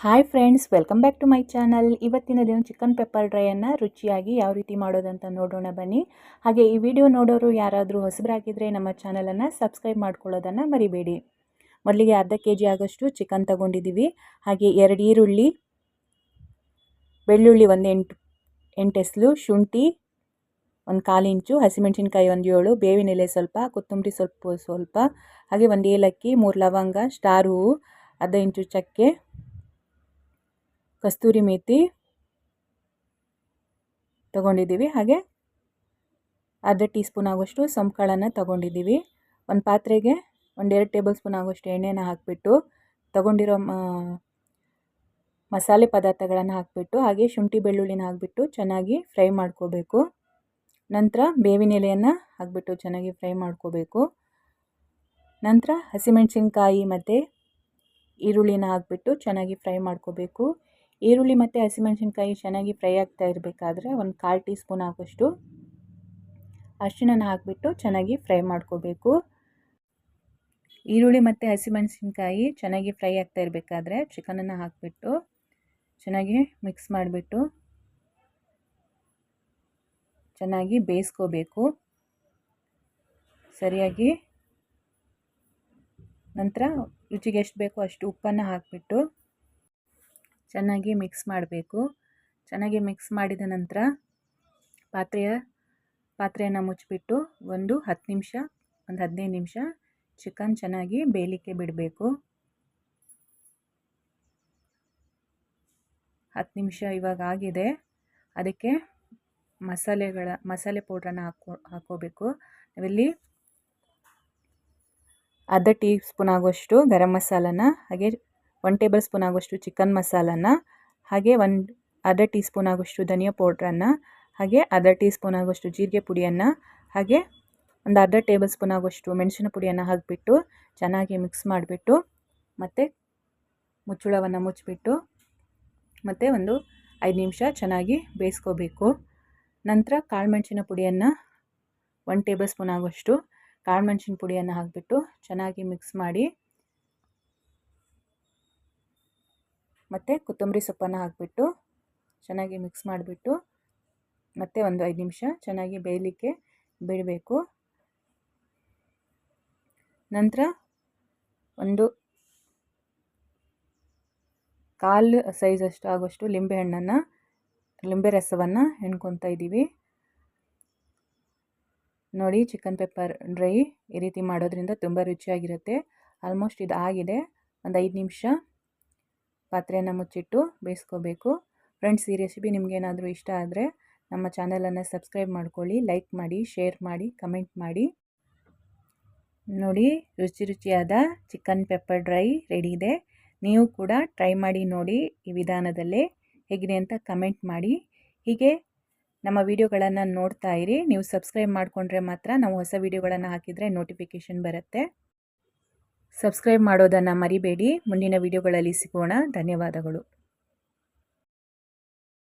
Hi friends welcome back to my channel ಇವತ್ತಿನ ದಿನ chicken pepper ಡ್ರೈಯನ್ನು ರುಚಿಯಾಗಿ ಯಾವ ರೀತಿ ಮಾಡೋದಂತ ನೋಡೋಣ ಬನ್ನಿ. ಹಾಗೆ ಈ ವಿಡಿಯೋ ನೋಡೋರು ಯಾರಾದರೂ ಹೊಸಬರಾಗಿದ್ದರೆ ನಮ್ಮ ಚಾನಲನ್ನು ಸಬ್ಸ್ಕ್ರೈಬ್ ಮಾಡ್ಕೊಳ್ಳೋದನ್ನು ಮರಿಬೇಡಿ. ಮೊದಲಿಗೆ ಅರ್ಧ ಕೆ ಜಿ ಆಗೋಷ್ಟು ಚಿಕನ್ ತಗೊಂಡಿದ್ದೀವಿ ಹಾಗೆ ಎರಡು ಈರುಳ್ಳಿ, ಬೆಳ್ಳುಳ್ಳಿ ಒಂದು ಎಂಟು ಎಂಟು ಎಸ್ಲು ಶುಂಠಿ ಒಂದು ಕಾಲು ಇಂಚು, ಹಸಿಮೆಣಸಿನ್ಕಾಯಿ ಒಂದು ಏಳು ಬೇವಿನ ಎಲೆ ಸ್ವಲ್ಪ, ಕೊತ್ತಂಬರಿ ಸ್ವಲ್ಪ ಸ್ವಲ್ಪ, ಹಾಗೆ ಒಂದು ಏಲಕ್ಕಿ, ಮೂರು ಲವಂಗ, ಸ್ಟಾರ್ ಹೂವು, ಅರ್ಧ ಇಂಚು ಚಕ್ಕೆ ಕಸ್ತೂರಿ ಮೇಥಿ ತಗೊಂಡಿದ್ದೀವಿ. ಹಾಗೆ ಅರ್ಧ ಟೀ ಸ್ಪೂನ್ ಆಗೋಷ್ಟು ಸಂಕಾಳನ್ನು ತಗೊಂಡಿದ್ದೀವಿ. ಒಂದು ಪಾತ್ರೆಗೆ ಒಂದೆರಡು ಟೇಬಲ್ ಸ್ಪೂನ್ ಆಗೋಷ್ಟು ಎಣ್ಣೆನ ಹಾಕಿಬಿಟ್ಟು ತಗೊಂಡಿರೋ ಮಸಾಲೆ ಪದಾರ್ಥಗಳನ್ನು ಹಾಕಿಬಿಟ್ಟು ಹಾಗೆ ಶುಂಠಿ ಬೆಳ್ಳುಳ್ಳಿನ ಹಾಕಿಬಿಟ್ಟು ಚೆನ್ನಾಗಿ ಫ್ರೈ ಮಾಡ್ಕೋಬೇಕು. ನಂತರ ಬೇವಿನ ಎಲೆಯನ್ನು ಹಾಕಿಬಿಟ್ಟು ಚೆನ್ನಾಗಿ ಫ್ರೈ ಮಾಡ್ಕೋಬೇಕು. ನಂತರ ಹಸಿಮೆಣಸಿನ್ಕಾಯಿ ಮತ್ತು ಈರುಳ್ಳಿನ ಹಾಕಿಬಿಟ್ಟು ಚೆನ್ನಾಗಿ ಫ್ರೈ ಮಾಡ್ಕೋಬೇಕು. ಈರುಳ್ಳಿ ಮತ್ತು ಹಸಿಮೆಣಸಿನ್ಕಾಯಿ ಚೆನ್ನಾಗಿ ಫ್ರೈ ಆಗ್ತಾ ಇರಬೇಕಾದ್ರೆ ಒಂದು ಕಾಲು ಟೀ ಸ್ಪೂನ್ ಆಗೋಷ್ಟು ಅರಿಶಿಣನ ಹಾಕಿಬಿಟ್ಟು ಚೆನ್ನಾಗಿ ಫ್ರೈ ಮಾಡ್ಕೋಬೇಕು. ಈರುಳ್ಳಿ ಮತ್ತು ಹಸಿಮೆಣಸಿನ್ಕಾಯಿ ಚೆನ್ನಾಗಿ ಫ್ರೈ ಆಗ್ತಾ ಇರಬೇಕಾದ್ರೆ ಚಿಕನನ್ನು ಹಾಕಿಬಿಟ್ಟು ಚೆನ್ನಾಗಿ ಮಿಕ್ಸ್ ಮಾಡಿಬಿಟ್ಟು ಚೆನ್ನಾಗಿ ಬೇಯಿಸ್ಕೋಬೇಕು. ಸರಿಯಾಗಿ ನಂತರ ರುಚಿಗೆ ಎಷ್ಟು ಬೇಕೋ ಅಷ್ಟು ಉಪ್ಪನ್ನು ಹಾಕಿಬಿಟ್ಟು ಚೆನ್ನಾಗಿ ಮಿಕ್ಸ್ ಮಾಡಬೇಕು. ಚೆನ್ನಾಗಿ ಮಿಕ್ಸ್ ಮಾಡಿದ ನಂತರ ಪಾತ್ರೆಯ, ಪಾತ್ರೆಯನ್ನು ಮುಚ್ಚಿಬಿಟ್ಟು ಒಂದು ಹತ್ತು ನಿಮಿಷ, ಒಂದು ಹದಿನೈದು ನಿಮಿಷ ಚಿಕನ್ ಚೆನ್ನಾಗಿ ಬೇಯಲಿಕ್ಕೆ ಬಿಡಬೇಕು. ಹತ್ತು ನಿಮಿಷ ಇವಾಗ ಆಗಿದೆ. ಅದಕ್ಕೆ ಮಸಾಲೆಗಳ, ಮಸಾಲೆ ಪೌಡ್ರನ್ನು ಹಾಕೋ, ಹಾಕೋಬೇಕು. ನಾವಿಲ್ಲಿ ಅರ್ಧ ಟೀ ಸ್ಪೂನ್ ಆಗುವಷ್ಟು ಗರಂ ಮಸಾಲನ ಹಾಗೆ ಒನ್ ಟೇಬಲ್ ಸ್ಪೂನ್ ಆಗುವಷ್ಟು ಚಿಕನ್ ಮಸಾಲನ, ಹಾಗೆ ಒಂದು ಅರ್ಧ ಟೀ ಸ್ಪೂನ್ ಆಗುವಷ್ಟು ಧನಿಯಾ ಪೌಡ್ರನ್ನು, ಹಾಗೆ ಅರ್ಧ ಟೀ ಸ್ಪೂನ್ ಆಗುವಷ್ಟು ಜೀರಿಗೆ ಪುಡಿಯನ್ನು, ಹಾಗೆ ಒಂದು ಅರ್ಧ ಟೇಬಲ್ ಸ್ಪೂನ್ ಆಗುವಷ್ಟು ಮೆಣಸಿನ ಪುಡಿಯನ್ನು ಹಾಕಿಬಿಟ್ಟು ಚೆನ್ನಾಗಿ ಮಿಕ್ಸ್ ಮಾಡಿಬಿಟ್ಟು, ಮತ್ತು ಮುಚ್ಚುಳವನ್ನು ಮುಚ್ಚಿಬಿಟ್ಟು, ಮತ್ತು ಒಂದು ಐದು ನಿಮಿಷ ಚೆನ್ನಾಗಿ ಬೇಯಿಸ್ಕೋಬೇಕು. ನಂತರ ಕಾಳು ಮೆಣಸಿನ ಪುಡಿಯನ್ನು ಒನ್ ಟೇಬಲ್ ಸ್ಪೂನ್ ಆಗುವಷ್ಟು ಕಾಳು ಮೆಣಸಿನ ಪುಡಿಯನ್ನು ಹಾಕಿಬಿಟ್ಟು ಚೆನ್ನಾಗಿ ಮಿಕ್ಸ್ ಮಾಡಿ ಮತ್ತು ಕೊತ್ತಂಬರಿ ಸೊಪ್ಪನ್ನು ಹಾಕಿಬಿಟ್ಟು ಚೆನ್ನಾಗಿ ಮಿಕ್ಸ್ ಮಾಡಿಬಿಟ್ಟು ಮತ್ತೆ ಒಂದು ಐದು ನಿಮಿಷ ಚೆನ್ನಾಗಿ ಬೇಯಲಿಕ್ಕೆ ಬಿಡಬೇಕು. ನಂತರ ಒಂದು ಕಾಲು ಸೈಜಷ್ಟು ಆಗೋಷ್ಟು ಲಿಂಬೆಹಣ್ಣನ್ನು ಲಿಂಬೆ ರಸವನ್ನು ಹೆಣ್ಕೊತಾ ಇದ್ದೀವಿ. ನೋಡಿ ಚಿಕನ್ ಪೆಪ್ಪರ್ ಡ್ರೈ ಈ ರೀತಿ ಮಾಡೋದ್ರಿಂದ ತುಂಬ ರುಚಿಯಾಗಿರುತ್ತೆ. ಆಲ್ಮೋಸ್ಟ್ ಇದು ಆಗಿದೆ ಒಂದು ಐದು ನಿಮಿಷ ಪಾತ್ರೆಯನ್ನು ಮುಚ್ಚಿಟ್ಟು ಬೇಯಿಸ್ಕೋಬೇಕು. ಫ್ರೆಂಡ್ಸ್ ಈ ರೆಸಿಪಿ ನಿಮಗೇನಾದರೂ ಇಷ್ಟ ಆದರೆ ನಮ್ಮ ಚಾನಲನ್ನು ಸಬ್ಸ್ಕ್ರೈಬ್ ಮಾಡ್ಕೊಳ್ಳಿ ಲೈಕ್ ಮಾಡಿ ಶೇರ್ ಮಾಡಿ ಕಮೆಂಟ್ ಮಾಡಿ. ನೋಡಿ, ರುಚಿ ರುಚಿಯಾದ ಚಿಕನ್ ಪೆಪ್ಪರ್ ಡ್ರೈ ರೆಡಿ ಇದೆ. ನೀವು ಕೂಡ ಟ್ರೈ ಮಾಡಿ ನೋಡಿ ಈ ವಿಧಾನದಲ್ಲೇ ಹೇಗಿದೆ ಅಂತ ಕಮೆಂಟ್ ಮಾಡಿ. ಹೀಗೆ ನಮ್ಮ ವಿಡಿಯೋಗಳನ್ನು ನೋಡ್ತಾ ಇರಿ. ನೀವು ಸಬ್ಸ್ಕ್ರೈಬ್ ಮಾಡಿಕೊಂಡ್ರೆ ಮಾತ್ರ ನಾವು ಹೊಸ ವಿಡಿಯೋಗಳನ್ನು ಹಾಕಿದರೆ ನೋಟಿಫಿಕೇಷನ್ ಬರುತ್ತೆ. ಸಬ್ಸ್ಕ್ರೈಬ್ ಮಾಡೋದನ್ನು ಮರಿಬೇಡಿ. ಮುಂದಿನ ವಿಡಿಯೋಗಳಲ್ಲಿ ಸಿಗೋಣ. ಧನ್ಯವಾದಗಳು.